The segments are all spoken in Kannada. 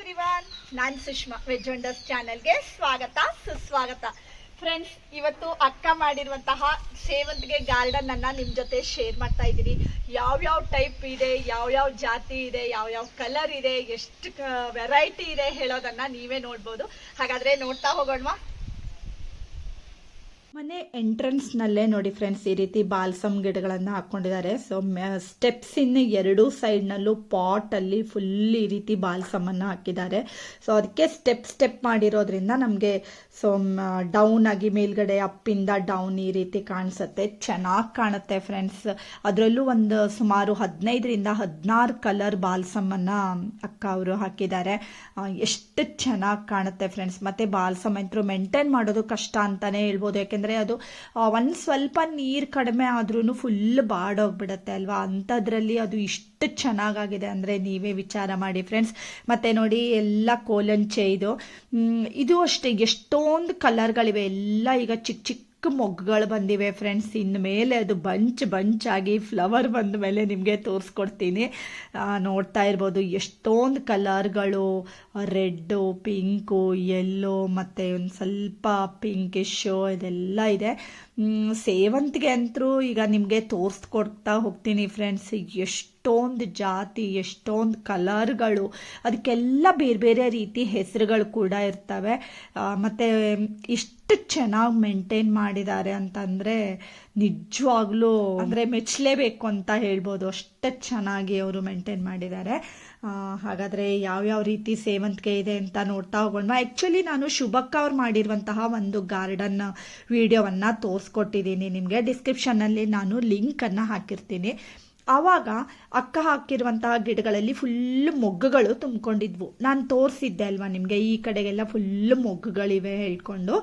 ಎವ್ರಿವಾನ್, ನಾನು ಸುಷ್ಮಾ ವೆಜ್ ವಂಡರ್ಸ್ ಚಾನೆಲ್ಗೆ ಸ್ವಾಗತ, ಸುಸ್ವಾಗತ. ಫ್ರೆಂಡ್ಸ್ ಇವತ್ತು ಅಕ್ಕ ಮಾಡಿರುವಂತಹ ಸೇವಂತಿಗೆ ಗಾರ್ಡನ್ ಅನ್ನ ನಿಮ್ ಜೊತೆ ಶೇರ್ ಮಾಡ್ತಾ ಇದ್ದೀನಿ. ಯಾವ್ಯಾವ ಟೈಪ್ ಇದೆ, ಯಾವ್ಯಾವ ಜಾತಿ ಇದೆ, ಯಾವ್ಯಾವ ಕಲರ್ ಇದೆ, ಎಷ್ಟು ವೆರೈಟಿ ಇದೆ ಹೇಳೋದನ್ನ ನೀವೇ ನೋಡ್ಬೋದು. ಹಾಗಾದ್ರೆ ನೋಡ್ತಾ ಹೋಗೋಣವಾ? ಮನೆ ಎಂಟ್ರೆನ್ಸ್ನಲ್ಲೇ ನೋಡಿ ಫ್ರೆಂಡ್ಸ್, ಈ ರೀತಿ ಬಾಲ್ಸಮ್ ಗಿಡಗಳನ್ನು ಹಾಕೊಂಡಿದ್ದಾರೆ ಸೊ ಸ್ಟೆಪ್ಸ್ ಇನ್ನು ಎರಡೂ ಸೈಡ್ನಲ್ಲೂ ಅಲ್ಲಿ ಫುಲ್ ಈ ರೀತಿ ಬಾಲ್ಸಮನ್ನು ಹಾಕಿದ್ದಾರೆ. ಸೊ ಅದಕ್ಕೆ ಸ್ಟೆಪ್ ಸ್ಟೆಪ್ ಮಾಡಿರೋದ್ರಿಂದ ನಮಗೆ ಸೊ ಡೌನ್ ಆಗಿ ಮೇಲ್ಗಡೆ ಅಪ್ಪಿಂದ ಡೌನ್ ಈ ರೀತಿ ಕಾಣಿಸುತ್ತೆ. ಚೆನ್ನಾಗಿ ಕಾಣುತ್ತೆ ಫ್ರೆಂಡ್ಸ್. ಅದರಲ್ಲೂ ಒಂದು ಸುಮಾರು ಹದಿನೈದರಿಂದ ಹದಿನಾರು ಕಲರ್ ಬಾಲ್ಸಮನ್ನು ಅಕ್ಕ ಅವರು ಹಾಕಿದ್ದಾರೆ. ಎಷ್ಟು ಚೆನ್ನಾಗಿ ಕಾಣುತ್ತೆ ಫ್ರೆಂಡ್ಸ್. ಮತ್ತೆ ಬಾಲ್ಸಮ್ ಅಂತೂ ಮೇಂಟೈನ್ ಮಾಡೋದು ಕಷ್ಟ ಅಂತಾನೆ ಹೇಳ್ಬೋದು. ಯಾಕೆಂದ್ರೆ ಅದು ಒಂದು ಸ್ವಲ್ಪ ನೀರು ಕಡಿಮೆ ಆದ್ರೂ ಫುಲ್ ಬಾಡೋಗ್ಬಿಡತ್ತೆ ಅಲ್ವಾ? ಅಂಥದ್ರಲ್ಲಿ ಅದು ಇಷ್ಟು ಚೆನ್ನಾಗಾಗಿದೆ ಅಂದರೆ ನೀವೇ ವಿಚಾರ ಮಾಡಿ ಫ್ರೆಂಡ್ಸ್ ಮತ್ತೆ ನೋಡಿ, ಎಲ್ಲ ಕೋಲಂಚೆ ಇದು. ಇದು ಅಷ್ಟೇ, ಎಷ್ಟೊಂದು ಕಲರ್ಗಳಿವೆ ಎಲ್ಲ ಈಗ ಚಿಕ್ಕ ಚಿಕ್ಕ ಮೊಗ್ಗುಗಳು ಬಂದಿವೆ ಫ್ರೆಂಡ್ಸ್ ಇನ್ಮೇಲೆ ಮೇಲೆ ಅದು ಬಂಚ್ ಬಂಚ್ ಆಗಿ ಫ್ಲವರ್ ಬಂದ ಮೇಲೆ ನಿಮಗೆ ತೋರಿಸ್ಕೊಡ್ತೀನಿ. ನೋಡ್ತಾ ಇರ್ಬೋದು. ಎಷ್ಟೊಂದು ಕಲರ್ಗಳು ರೆಡ್ಡು ಪಿಂಕು ಯೆಲ್ಲೋ ಮತ್ತು ಒಂದು ಸ್ವಲ್ಪ ಪಿಂಕಿಶು ಇದೆಲ್ಲ ಇದೆ. ಸೇವಂತಿಗೆ ಅಂತರೂ ಈಗ ನಿಮಗೆ ತೋರಿಸ್ಕೊಡ್ತಾ ಹೋಗ್ತೀನಿ ಫ್ರೆಂಡ್ಸ್ ಎಷ್ಟೊಂದು ಜಾತಿ, ಎಷ್ಟೊಂದು ಕಲರ್ಗಳು ಅದಕ್ಕೆಲ್ಲ ಬೇರೆ ಬೇರೆ ರೀತಿ ಹೆಸರುಗಳು ಕೂಡ ಇರ್ತವೆ. ಮತ್ತು ಇಷ್ಟು ಚೆನ್ನಾಗಿ ಮೇಂಟೈನ್ ಮಾಡಿದ್ದಾರೆ ಅಂತಂದ್ರೆ ನಿಜವಾಗ್ಲೂ ಅಂದರೆ ಮೆಚ್ಚಲೇಬೇಕು ಅಂತ ಹೇಳ್ಬೋದು. ಅಷ್ಟು ಚೆನ್ನಾಗಿ ಅವರು ಮೇಂಟೈನ್ ಮಾಡಿದ್ದಾರೆ. ಹಾಗಾದರೆ ಯಾವ್ಯಾವ ರೀತಿ ಸೇವಂತಿಗೆ ಇದೆ ಅಂತ ನೋಡ್ತಾ ಹೋಗೋಣ ಆ್ಯಕ್ಚುಲಿ ನಾನು ಶುಭಕ್ಕ ಅವ್ರು ಮಾಡಿರುವಂತಹ ಒಂದು ಗಾರ್ಡನ್ ವಿಡಿಯೋವನ್ನು ತೋರಿಸ್ಕೊಟ್ಟಿದ್ದೀನಿ. ನಿಮಗೆ ಡಿಸ್ಕ್ರಿಪ್ಷನ್ನಲ್ಲಿ ನಾನು ಲಿಂಕನ್ನು ಹಾಕಿರ್ತೀನಿ. ಆವಾಗ ಅಕ್ಕ ಹಾಕಿರುವಂತಹ ಗಿಡಗಳಲ್ಲಿ ಫುಲ್ ಮೊಗ್ಗುಗಳು ತುಂಬಿಕೊಂಡಿದ್ವು. ನಾನು ತೋರಿಸಿದ್ದೆ ಅಲ್ವಾ ನಿಮಗೆ, ಈ ಕಡೆಗೆಲ್ಲ ಫುಲ್ ಮೊಗ್ಗುಗಳಿವೆ ಹೇಳ್ಕೊಂಡು.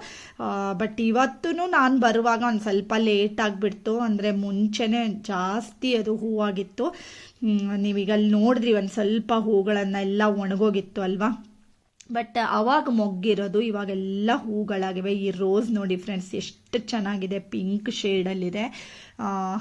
ಬಟ್ ಇವತ್ತೂ ನಾನು ಬರುವಾಗ ಒಂದು ಸ್ವಲ್ಪ ಲೇಟ್ ಆಗಿಬಿಡ್ತು. ಅಂದರೆ ಮುಂಚೆನೇ ಜಾಸ್ತಿ ಅದು ಹೂವಾಗಿತ್ತು. ನೀವೀಗ ಅಲ್ಲಿ ನೋಡಿದ್ರಿ, ಒಂದು ಸ್ವಲ್ಪ ಹೂಗಳನ್ನೆಲ್ಲ ಒಣಗೋಗಿತ್ತು ಅಲ್ವಾ? ಬಟ್ ಅವಾಗ ಮೊಗ್ಗಿರೋದು, ಇವಾಗೆಲ್ಲ ಹೂಗಳಾಗಿವೆ. ಈ ರೋಸ್ ನೋಡಿ ಫ್ರೆಂಡ್ಸ್ ಎಷ್ಟು ಚೆನ್ನಾಗಿದೆ ಪಿಂಕ್ ಶೇಡಲ್ಲಿದೆ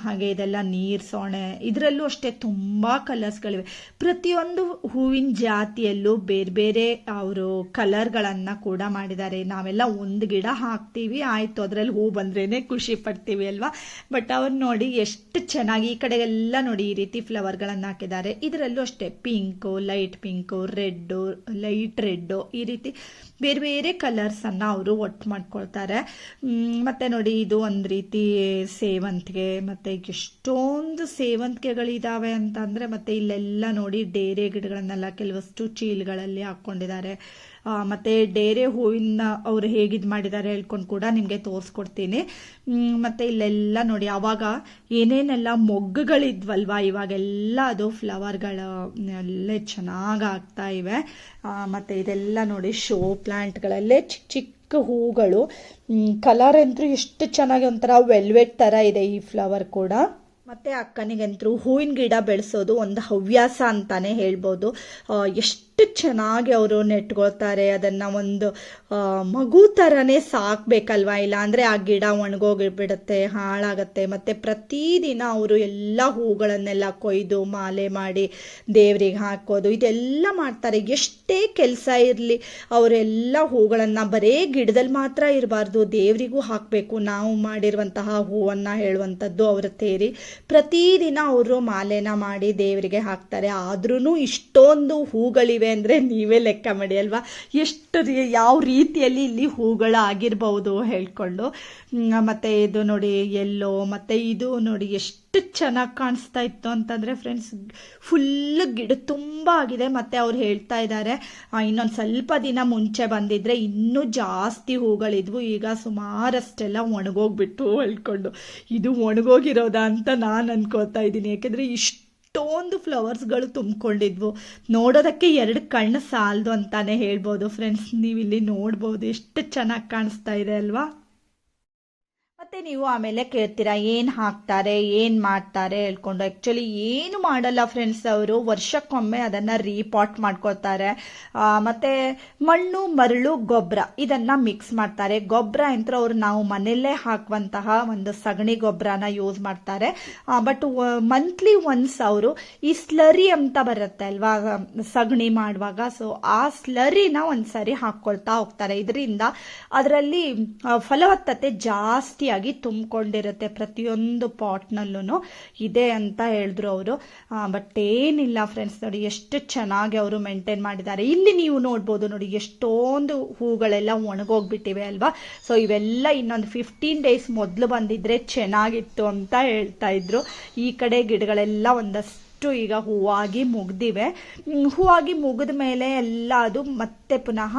ಹಾಗೆ ಇದೆಲ್ಲ ನೀರ್ ಸೋಣೆ, ಇದರಲ್ಲೂ ಅಷ್ಟೇ ತುಂಬ ಕಲರ್ಸ್ಗಳಿವೆ ಪ್ರತಿಯೊಂದು ಹೂವಿನ ಜಾತಿಯಲ್ಲೂ ಬೇರೆ ಬೇರೆ ಅವರು ಕಲರ್ಗಳನ್ನು ಕೂಡ ಮಾಡಿದ್ದಾರೆ. ನಾವೆಲ್ಲ ಒಂದು ಗಿಡ ಹಾಕ್ತೀವಿ, ಆಯಿತು ಅದರಲ್ಲಿ ಹೂ ಬಂದ್ರೇನೆ ಖುಷಿ ಪಡ್ತೀವಿ ಅಲ್ವಾ? ಬಟ್ ಅವ್ರು ನೋಡಿ ಎಷ್ಟು ಚೆನ್ನಾಗಿ, ಈ ಕಡೆಗೆಲ್ಲ ನೋಡಿ ಈ ರೀತಿ ಫ್ಲವರ್ಗಳನ್ನು ಹಾಕಿದ್ದಾರೆ. ಇದರಲ್ಲೂ ಅಷ್ಟೇ pink light pink red light red ಈ ರೀತಿ ಬೇರೆ ಬೇರೆ ಕಲರ್ಸನ್ನು ಅವರು ಒಟ್ಟು ಮಾಡ್ಕೊಳ್ತಾರೆ. ಮತ್ತು ನೋಡಿ ಇದು ಒಂದು ರೀತಿ ಸೇವಂತಿಗೆ, ಮತ್ತೆ ಎಷ್ಟೊಂದು ಸೇವಂತಿಗೆಗಳಿದ್ದಾವೆ ಅಂತಂದರೆ ಮತ್ತೆ ಇಲ್ಲೆಲ್ಲ ನೋಡಿ ಡೇರೆ ಗಿಡಗಳನ್ನೆಲ್ಲ ಕೆಲವಷ್ಟು ಚೀಲಗಳಲ್ಲಿ ಹಾಕ್ಕೊಂಡಿದ್ದಾರೆ ಮತ್ತೆ ಡೇರೆ ಹೂವಿನ ಅವ್ರು ಹೇಗಿದ್ ಮಾಡಿದ್ದಾರೆ ಹೇಳ್ಕೊಂಡು ಕೂಡ ನಿಮಗೆ ತೋರಿಸ್ಕೊಡ್ತೀನಿ. ಮತ್ತು ಇಲ್ಲೆಲ್ಲ ನೋಡಿ ಅವಾಗ ಏನೇನೆಲ್ಲ ಮೊಗ್ಗುಗಳಿದ್ವಲ್ವಾ ಇವಾಗೆಲ್ಲ ಅದು ಫ್ಲವರ್ಗಳು ಎಲ್ಲ ಚೆನ್ನಾಗಿ ಆಗ್ತಾ ಇವೆ. ಮತ್ತೆ ಇದೆಲ್ಲ ನೋಡಿ ಶೋ ಪ್ಲಾಂಟ್ಗಳಲ್ಲೇ ಚಿಕ್ಕ ಚಿಕ್ಕ ಹೂಗಳು. ಕಲರ್ ಅಂತೂ ಎಷ್ಟು ಚೆನ್ನಾಗಿ ಒಂಥರ ವೆಲ್ವೆಟ್ ಥರ ಇದೆ ಈ ಫ್ಲವರ್ ಕೂಡ. ಮತ್ತೆ ಅಕ್ಕನಿಗಂತೂ ಹೂವಿನ ಗಿಡ ಬೆಳೆಸೋದು ಒಂದು ಹವ್ಯಾಸ ಅಂತಾನೆ ಹೇಳ್ಬೋದು. ಆ, ಎಷ್ಟು ಚೆನ್ನಾಗಿ ಅವರು ನೆಟ್ಕೊಳ್ತಾರೆ, ಅದನ್ನ ಒಂದು ಮಗು ಥರನೇ ಸಾಕ್ಬೇಕಲ್ವಾ? ಇಲ್ಲ ಅಂದ್ರೆ ಆ ಗಿಡ ಒಣಗೋಗಿಬಿಡುತ್ತೆ, ಹಾಳಾಗತ್ತೆ. ಮತ್ತೆ ಪ್ರತಿದಿನ ಅವರು ಎಲ್ಲ ಹೂಗಳನ್ನೆಲ್ಲ ಕೊಯ್ದು, ಮಾಲೆ ಮಾಡಿ ದೇವ್ರಿಗೆ ಹಾಕೋದು, ಇದೆಲ್ಲ ಮಾಡ್ತಾರೆ. ಎಷ್ಟೇ ಕೆಲಸ ಇರಲಿ, ಅವರೆಲ್ಲ ಹೂಗಳನ್ನು ಬರೇ ಗಿಡದಲ್ಲಿ ಮಾತ್ರ ಇರಬಾರ್ದು. ದೇವರಿಗೂ ಹಾಕಬೇಕು. ನಾವು ಮಾಡಿರುವಂತಹ ಹೂವನ್ನು ಹೇಳುವಂಥದ್ದು ಅವರ ತೇರಿ. ಪ್ರತಿದಿನ ಅವರು ಮಾಲೆನ ಮಾಡಿ ದೇವರಿಗೆ ಹಾಕ್ತಾರೆ. ಆದ್ರೂ ಇಷ್ಟೊಂದು ಹೂಗಳಿವೆ. ಅಂದರೆ ನೀವೇ ಲೆಕ್ಕ ಮಾಡಿ, ಅಲ್ವಾ? ಎಷ್ಟು ಯಾವ ರೀತಿಯಲ್ಲಿ ಇಲ್ಲಿ ಹೂಗಳು ಆಗಿರ್ಬೋದು ಹೇಳ್ಕೊಂಡು. ಮತ್ತು ಇದು ನೋಡಿ ಎಲ್ಲೋ ಮತ್ತು ಇದು ನೋಡಿ ಎಷ್ಟು ಚೆನ್ನಾಗಿ ಕಾಣಿಸ್ತಾ ಇತ್ತು ಅಂತಂದರೆ ಫ್ರೆಂಡ್ಸ್ ಫುಲ್ ಗಿಡ ತುಂಬ ಆಗಿದೆ. ಮತ್ತು ಅವ್ರು ಹೇಳ್ತಾ ಇದ್ದಾರೆ ಇನ್ನೊಂದು ಸ್ವಲ್ಪ ದಿನ ಮುಂಚೆ ಬಂದಿದ್ರೆ ಇನ್ನೂ ಜಾಸ್ತಿ ಹೂಗಳಿದ್ವು. ಈಗ ಸುಮಾರಷ್ಟೆಲ್ಲ ಒಣಗೋಗ್ಬಿಟ್ಟು ಹೇಳ್ಕೊಂಡು ಇದು ಒಣಗೋಗಿರೋದಾ ಅಂತ ನಾನು ಅನ್ಕೋತಾ ಇದ್ದೀನಿ. ಯಾಕೆಂದ್ರೆ ಇಷ್ಟೊಂದು ಫ್ಲವರ್ಸ್ಗಳು ತುಂಬಿಕೊಂಡಿದ್ವು. ನೋಡೋದಕ್ಕೆ ಎರಡು ಕಣ್ಣು ಸಾಲದು ಅಂತಾನೆ ಹೇಳ್ಬೋದು. ಫ್ರೆಂಡ್ಸ್ ನೀವು ಇಲ್ಲಿ ನೋಡ್ಬೋದು. ಎಷ್ಟು ಚೆನ್ನಾಗಿ ಕಾಣಿಸ್ತಾ ಇದೆ ಅಲ್ವಾ? ಮತ್ತೆ ನೀವು ಆಮೇಲೆ ಕೇಳ್ತೀರಾ, ಏನ್ ಹಾಕ್ತಾರೆ, ಏನ್ ಮಾಡ್ತಾರೆ ಹೇಳ್ಕೊಂಡು. ಆಕ್ಚುಲಿ ಏನು ಮಾಡಲ್ಲ ಫ್ರೆಂಡ್ಸ್ ಅವರು. ವರ್ಷಕ್ಕೊಮ್ಮೆ ಅದನ್ನ ರೀಪಾಟ್ ಮಾಡ್ಕೊತಾರೆ ಮತ್ತೆ ಮಣ್ಣು, ಮರಳು ಗೊಬ್ಬರ ಇದನ್ನ ಮಿಕ್ಸ್ ಮಾಡ್ತಾರೆ. ಗೊಬ್ಬರ ಅಂತ ಅವ್ರು ನಾವು ಮನೆಯಲ್ಲೇ ಹಾಕುವಂತಹ ಒಂದು ಸಗಣಿ ಗೊಬ್ಬರನ ಯೂಸ್ ಮಾಡ್ತಾರೆ. ಬಟ್ ಮಂತ್ಲಿ ಒನ್ಸ್ ಅವರು ಈ ಸ್ಲರಿ ಅಂತ ಬರುತ್ತೆ ಅಲ್ವಾ, ಸಗಣಿ ಮಾಡುವಾಗ. ಸೊ ಆ ಸ್ಲರಿನ ಒಂದ್ಸರಿ ಹಾಕೊಳ್ತಾ ಹೋಗ್ತಾರೆ. ಇದರಿಂದ ಅದರಲ್ಲಿ ಫಲವತ್ತತೆ ಜಾಸ್ತಿಯಾಗಿ ತುಂಬಿಕೊಂಡಿರುತ್ತೆ ಪ್ರತಿಯೊಂದು ಪಾಟ್ನಲ್ಲೂ ಇದೆ ಅಂತ ಹೇಳಿದ್ರು ಅವರು. ಬಟ್ ಏನಿಲ್ಲ ಫ್ರೆಂಡ್ಸ್ ನೋಡಿ, ಎಷ್ಟು ಚೆನ್ನಾಗಿ ಅವರು ಮೇಂಟೈನ್ ಮಾಡಿದ್ದಾರೆ. ಇಲ್ಲಿ ನೀವು ನೋಡ್ಬೋದು ನೋಡಿ, ಎಷ್ಟೊಂದು ಹೂಗಳೆಲ್ಲ ಒಣಗೋಗ್ಬಿಟ್ಟಿವೆ ಅಲ್ವಾ? ಸೊ ಇವೆಲ್ಲ ಇನ್ನೊಂದು ಫಿಫ್ಟೀನ್ ಡೇಸ್ ಮೊದಲು ಬಂದಿದ್ರೆ ಚೆನ್ನಾಗಿತ್ತು ಅಂತ ಹೇಳ್ತಾ ಇದ್ರು. ಈ ಕಡೆ ಗಿಡಗಳೆಲ್ಲ ಒಂದಷ್ಟು ಈಗ ಹೂವಾಗಿ ಮುಗ್ದಿವೆ. ಹೂವಾಗಿ ಮುಗಿದ ಮೇಲೆ ಎಲ್ಲ ಅದು ಮತ್ತೆ ಪುನಃ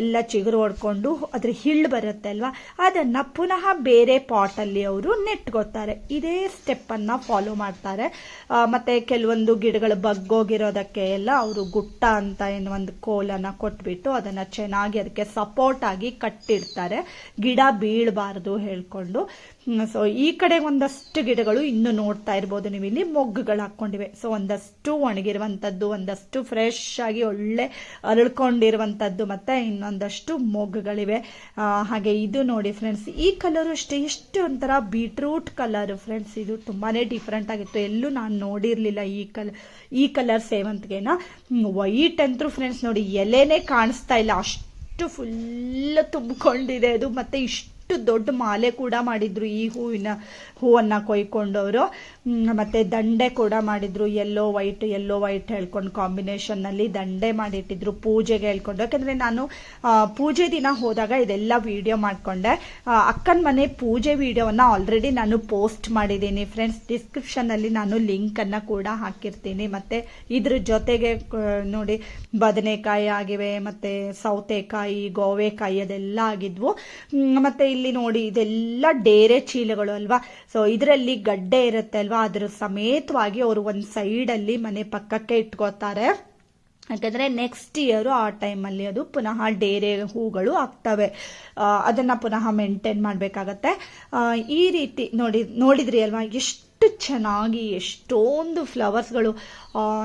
ಎಲ್ಲ ಚಿಗುರು ಹೊಡ್ಕೊಂಡು ಅದ್ರ ಹಿಳ್ಳು ಬರುತ್ತೆ ಅಲ್ವಾ ಅದನ್ನ ಪುನಃ ಬೇರೆ ಪಾಟಲ್ಲಿ ಅವರು ನೆಟ್ಕೋತಾರೆ ಇದೇ ಸ್ಟೆಪ್ಪನ್ನು ಫಾಲೋ ಮಾಡ್ತಾರೆ. ಮತ್ತು ಕೆಲವೊಂದು ಗಿಡಗಳು ಬಗ್ಗೋಗಿರೋದಕ್ಕೆ ಎಲ್ಲ ಅವರು ಗುಟ್ಟ ಅಂತ ಏನು ಒಂದು ಕೋಲನ್ನು ಕೊಟ್ಬಿಟ್ಟು ಅದನ್ನ ಚೆನ್ನಾಗಿ ಅದಕ್ಕೆ ಸಪೋರ್ಟ್ ಆಗಿ ಕಟ್ಟಿಡ್ತಾರೆ. ಗಿಡ ಬೀಳಬಾರ್ದು ಹೇಳ್ಕೊಂಡು. ಸೊ ಈ ಕಡೆ ಒಂದಷ್ಟು ಗಿಡಗಳು ಇನ್ನು ನೋಡ್ತಾ ಇರ್ಬೋದು ನೀವು ಇಲ್ಲಿ. ಮೊಗ್ಗುಗಳು ಹಾಕೊಂಡಿವೆ ಸೊ ಒಂದಷ್ಟು ಒಣಗಿರುವಂಥದ್ದು ಒಂದಷ್ಟು ಫ್ರೆಶ್ ಆಗಿ ಒಳ್ಳೆ ಅರಳ್ಕೊಂಡಿರುವಂಥದ್ದು ಮತ್ತೆ ಇನ್ನೊಂದಷ್ಟು ಮೊಗ್ಗುಗಳಿವೆ. ಹಾಗೆ ಇದು ನೋಡಿ ಫ್ರೆಂಡ್ಸ್ ಈ ಕಲರು ಅಷ್ಟೇ, ಎಷ್ಟು ಒಂಥರ ಬೀಟ್ರೂಟ್ ಕಲರ್ ಫ್ರೆಂಡ್ಸ್ ಇದು ತುಂಬಾನೇ ಡಿಫ್ರೆಂಟ್ ಆಗಿತ್ತು. ಎಲ್ಲೂ ನಾನು ನೋಡಿರ್ಲಿಲ್ಲ ಈ ಕಲರ್ ಈ ಕಲರ್ ಸೇವಂತಿಗೆನ. ವೈಟ್ ಅಂತೂ ಫ್ರೆಂಡ್ಸ್ ನೋಡಿ ಎಲೆನೇ ಕಾಣಿಸ್ತಾ ಇಲ್ಲ. ಅಷ್ಟು ಫುಲ್ ತುಂಬಿಕೊಂಡಿದೆ ಅದು, ಮತ್ತೆ ಇಷ್ಟು ದೊಡ್ಡ ಮಾಲೆ ಕೂಡ ಮಾಡಿದ್ರು ಈ ಹೂವಿನ ಹೂವನ್ನ ಕೊಯ್ಕೊಂಡವರು. ಮತ್ತೆ ದಂಡೆ ಕೂಡ ಮಾಡಿದ್ರು. ಯೆಲ್ಲೋ ವೈಟ್ ಯೆಲ್ಲೋ ವೈಟ್ ಹೇಳ್ಕೊಂಡು ಕಾಂಬಿನೇಷನ್ನಲ್ಲಿ ದಂಡೆ ಮಾಡಿಟ್ಟಿದ್ರು ಪೂಜೆಗೆ ಹೇಳ್ಕೊಂಡು. ಯಾಕಂದ್ರೆ ನಾನು ಪೂಜೆ ದಿನ ಹೋದಾಗ ಇದೆಲ್ಲ ವಿಡಿಯೋ ಮಾಡ್ಕೊಂಡೆ. ಅಕ್ಕನ ಮನೆ ಪೂಜೆ ವಿಡಿಯೋವನ್ನ ಆಲ್ರೆಡಿ ನಾನು ಪೋಸ್ಟ್ ಮಾಡಿದ್ದೀನಿ. ಫ್ರೆಂಡ್ಸ್ ಡಿಸ್ಕ್ರಿಪ್ಷನ್ ಅಲ್ಲಿ ನಾನು ಲಿಂಕ್ ಅನ್ನ ಕೂಡ ಹಾಕಿರ್ತೀನಿ. ಮತ್ತೆ ಇದ್ರ ಜೊತೆಗೆ ನೋಡಿ, ಬದನೆಕಾಯಿ ಆಗಿವೆ, ಮತ್ತೆ ಸೌತೆಕಾಯಿ, ಗೋವೆಕಾಯಿ ಅದೆಲ್ಲ ಆಗಿದ್ವು. ಮತ್ತೆ ಇಲ್ಲಿ ನೋಡಿ ಇದೆಲ್ಲ ಡೇರೆ ಚೀಲಗಳು ಅಲ್ವಾ? ಸೊ ಇದರಲ್ಲಿ ಗಡ್ಡೆ ಇರುತ್ತೆ ಅಲ್ವಾ? ಅದ್ರ ಸಮೇತವಾಗಿ ಅವರು ಒಂದು ಸೈಡಲ್ಲಿ ಮನೆ ಪಕ್ಕಕ್ಕೆ ಇಟ್ಕೋತಾರೆ. ಯಾಕಂದ್ರೆ ನೆಕ್ಸ್ಟ್ ಇಯರ್ ಆ ಟೈಮಲ್ಲಿ ಅದು ಪುನಃ ಡೇರೆ ಹೂಗಳು ಆಗ್ತವೆ. ಅದನ್ನ ಪುನಃ ಮೇಂಟೈನ್ ಮಾಡಬೇಕಾಗತ್ತೆ. ಈ ರೀತಿ ನೋಡಿ, ನೋಡಿದ್ರಿ ಅಲ್ವಾ? ಎಷ್ಟು ಚೆನ್ನಾಗಿ, ಎಷ್ಟೊಂದು ಫ್ಲವರ್ಸ್ಗಳು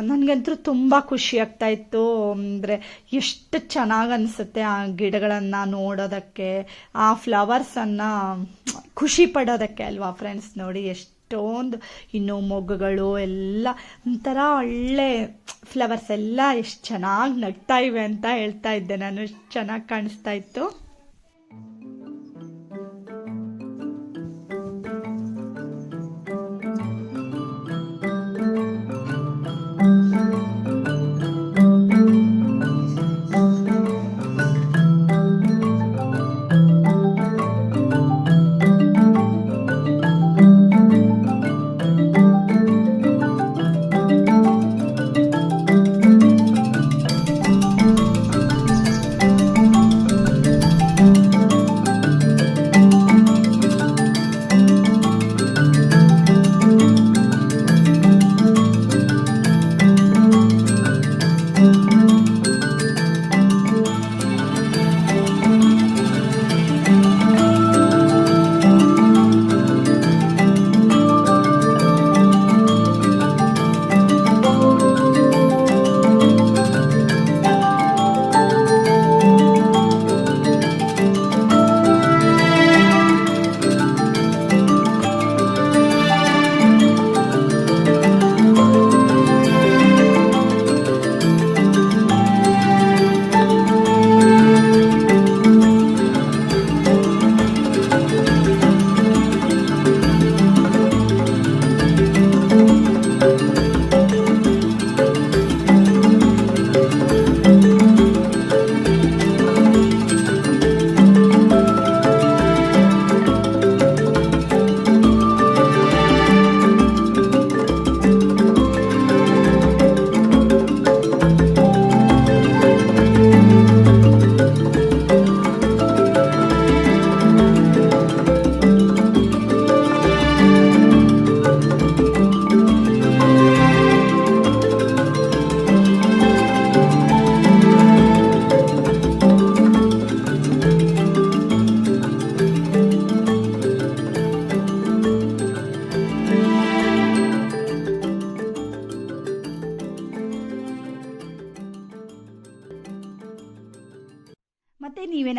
ನನಗಂತೂ ತುಂಬ ಖುಷಿ ಆಗ್ತಾ ಇತ್ತು. ಅಂದರೆ ಎಷ್ಟು ಚೆನ್ನಾಗಿ ಅನಿಸುತ್ತೆ ಆ ಗಿಡಗಳನ್ನು ನೋಡೋದಕ್ಕೆ, ಆ ಫ್ಲವರ್ಸನ್ನು ಖುಷಿ ಪಡೋದಕ್ಕೆ ಅಲ್ವಾ ಫ್ರೆಂಡ್ಸ್ ನೋಡಿ ಎಷ್ಟೊಂದು ಇನ್ನು ಮೊಗ್ಗುಗಳು ಎಲ್ಲ ಒಂಥರ ಒಳ್ಳೆ ಫ್ಲವರ್ಸ್ ಎಲ್ಲ ಎಷ್ಟು ಚೆನ್ನಾಗಿ ನಗ್ತಾ ಇವೆ ಅಂತ ಹೇಳ್ತಾ ಇದ್ದೆ ನಾನು. ಎಷ್ಟು ಚೆನ್ನಾಗಿ ಕಾಣಿಸ್ತಾ ಇತ್ತು.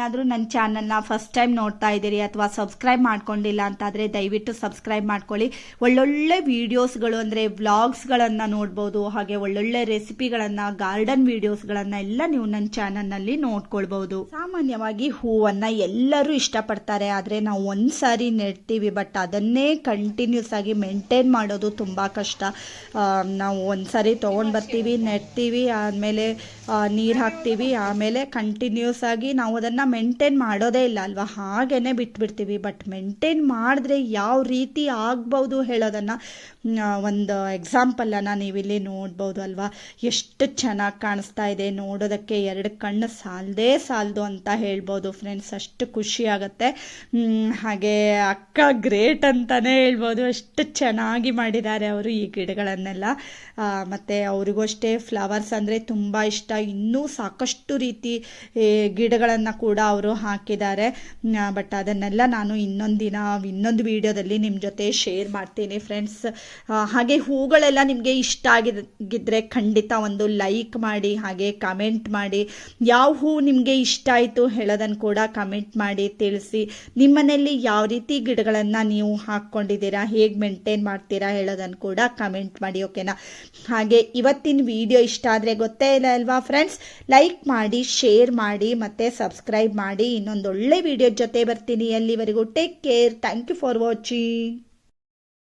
ನೀವೇನಾದರೂ ನನ್ನ ಚಾನಲ್ನ ಫಸ್ಟ್ ಟೈಮ್ ನೋಡ್ತಾ ಇದ್ದೀರಿ ಅಥವಾ ಸಬ್ಸ್ಕ್ರೈಬ್ ಮಾಡ್ಕೊಂಡಿಲ್ಲ ಅಂತಾದರೆ ದಯವಿಟ್ಟು ಸಬ್ಸ್ಕ್ರೈಬ್ ಮಾಡ್ಕೊಳ್ಳಿ. ಒಳ್ಳೊಳ್ಳೆ ವೀಡಿಯೋಸ್ಗಳು ಅಂದರೆ ವ್ಲಾಗ್ಸ್ಗಳನ್ನು ನೋಡ್ಬೋದು, ಹಾಗೆ ಒಳ್ಳೊಳ್ಳೆ ರೆಸಿಪಿಗಳನ್ನು ಗಾರ್ಡನ್ ವೀಡಿಯೋಸ್ಗಳನ್ನು ಎಲ್ಲ ನೀವು ನನ್ನ ಚಾನಲ್ನಲ್ಲಿ ನೋಡ್ಕೊಳ್ಬೋದು. ಸಾಮಾನ್ಯವಾಗಿ ಹೂವನ್ನು ಎಲ್ಲರೂ ಇಷ್ಟಪಡ್ತಾರೆ, ಆದರೆ ನಾವು ಒಂದು ಸಾರಿ ನೆಡ್ತೀವಿ ಬಟ್ ಅದನ್ನೇ ಕಂಟಿನ್ಯೂಸ್ ಆಗಿ ಮೇಂಟೈನ್ ಮಾಡೋದು ತುಂಬ ಕಷ್ಟ. ನಾವು ಒಂದು ಸಾರಿ ತೊಗೊಂಡು ಬರ್ತೀವಿ, ನೆಡ್ತೀವಿ, ಆಮೇಲೆ ನೀರು ಹಾಕ್ತೀವಿ, ಆಮೇಲೆ ಕಂಟಿನ್ಯೂಸ್ ಆಗಿ ನಾವು ಅದನ್ನು ಮೇಂಟೈನ್ ಮಾಡೋದೇ ಇಲ್ಲ ಅಲ್ವಾ? ಹಾಗೇ ಬಿಟ್ಬಿಡ್ತೀವಿ. ಬಟ್ ಮೇಂಟೈನ್ ಮಾಡಿದ್ರೆ ಯಾವ ರೀತಿ ಆಗ್ಬೋದು ಹೇಳೋದನ್ನು ಒಂದು ಎಕ್ಸಾಂಪಲನ್ನು ನೀವಿಲ್ಲಿ ನೋಡ್ಬೋದು ಅಲ್ವಾ? ಎಷ್ಟು ಚೆನ್ನಾಗಿ ಕಾಣಿಸ್ತಾ ಇದೆ ನೋಡೋದಕ್ಕೆ ಎರಡು ಕಣ್ಣು ಸಾಲದೇ ಸಾಲದು ಅಂತ ಹೇಳ್ಬೋದು ಫ್ರೆಂಡ್ಸ್ ಅಷ್ಟು ಖುಷಿ ಆಗುತ್ತೆ. ಹಾಗೆ ಅಕ್ಕ ಗ್ರೇಟ್ ಅಂತಲೇ ಹೇಳ್ಬೋದು. ಅಷ್ಟು ಚೆನ್ನಾಗಿ ಮಾಡಿದ್ದಾರೆ ಅವರು ಈ ಗಿಡಗಳನ್ನೆಲ್ಲ. ಮತ್ತು ಅವ್ರಿಗೂ ಅಷ್ಟೇ ಫ್ಲವರ್ಸ್ ಅಂದರೆ ತುಂಬ ಇಷ್ಟ. ಇನ್ನೂ ಸಾಕಷ್ಟು ರೀತಿ ಗಿಡಗಳನ್ನು ಕೂಡ ಅವರು ಹಾಕಿದ್ದಾರೆ. ಬಟ್ ಅದನ್ನೆಲ್ಲ ನಾನು ಇನ್ನೊಂದಿನ ಇನ್ನೊಂದು ವಿಡಿಯೋದಲ್ಲಿ ನಿಮ್ಮ ಜೊತೆ ಶೇರ್ ಮಾಡ್ತೀನಿ ಫ್ರೆಂಡ್ಸ್ ಹಾಗೆ ಹೂಗಳೆಲ್ಲ ನಿಮಗೆ ಇಷ್ಟ ಆಗಿದ್ದರೆ ಖಂಡಿತ ಒಂದು ಲೈಕ್ ಮಾಡಿ, ಹಾಗೆ ಕಮೆಂಟ್ ಮಾಡಿ. ಯಾವ ಹೂ ನಿಮಗೆ ಇಷ್ಟ ಆಯಿತು ಹೇಳೋದನ್ನು ಕೂಡ ಕಮೆಂಟ್ ಮಾಡಿ, ತಿಳಿಸಿ. ನಿಮ್ಮನೆಯಲ್ಲಿ ಯಾವ ರೀತಿ ಗಿಡಗಳನ್ನು ನೀವು ಹಾಕ್ಕೊಂಡಿದ್ದೀರಾ, ಹೇಗೆ ಮೇಂಟೈನ್ ಮಾಡ್ತೀರಾ ಹೇಳೋದನ್ನು ಕೂಡ ಕಮೆಂಟ್ ಮಾಡಿ ಓಕೆನಾ ಹಾಗೆ ಇವತ್ತಿನ ವಿಡಿಯೋ ಇಷ್ಟ ಆದರೆ ಗೊತ್ತೇ ಇಲ್ಲ ಅಲ್ವಾ ಫ್ರೆಂಡ್ಸ್ ಲೈಕ್ ಮಾಡಿ ಶೇರ್ ಮಾಡಿ, ಮತ್ತು ಸಬ್ಸ್ಕ್ರೈಬ್ ಮಾಡಿ ಇನ್ನೊಂದು ಒಳ್ಳೆ ವಿಡಿಯೋ ಜೊತೆ ಬರ್ತೀನಿ. ಅಲ್ಲಿವರೆಗೂ take care thank you for watching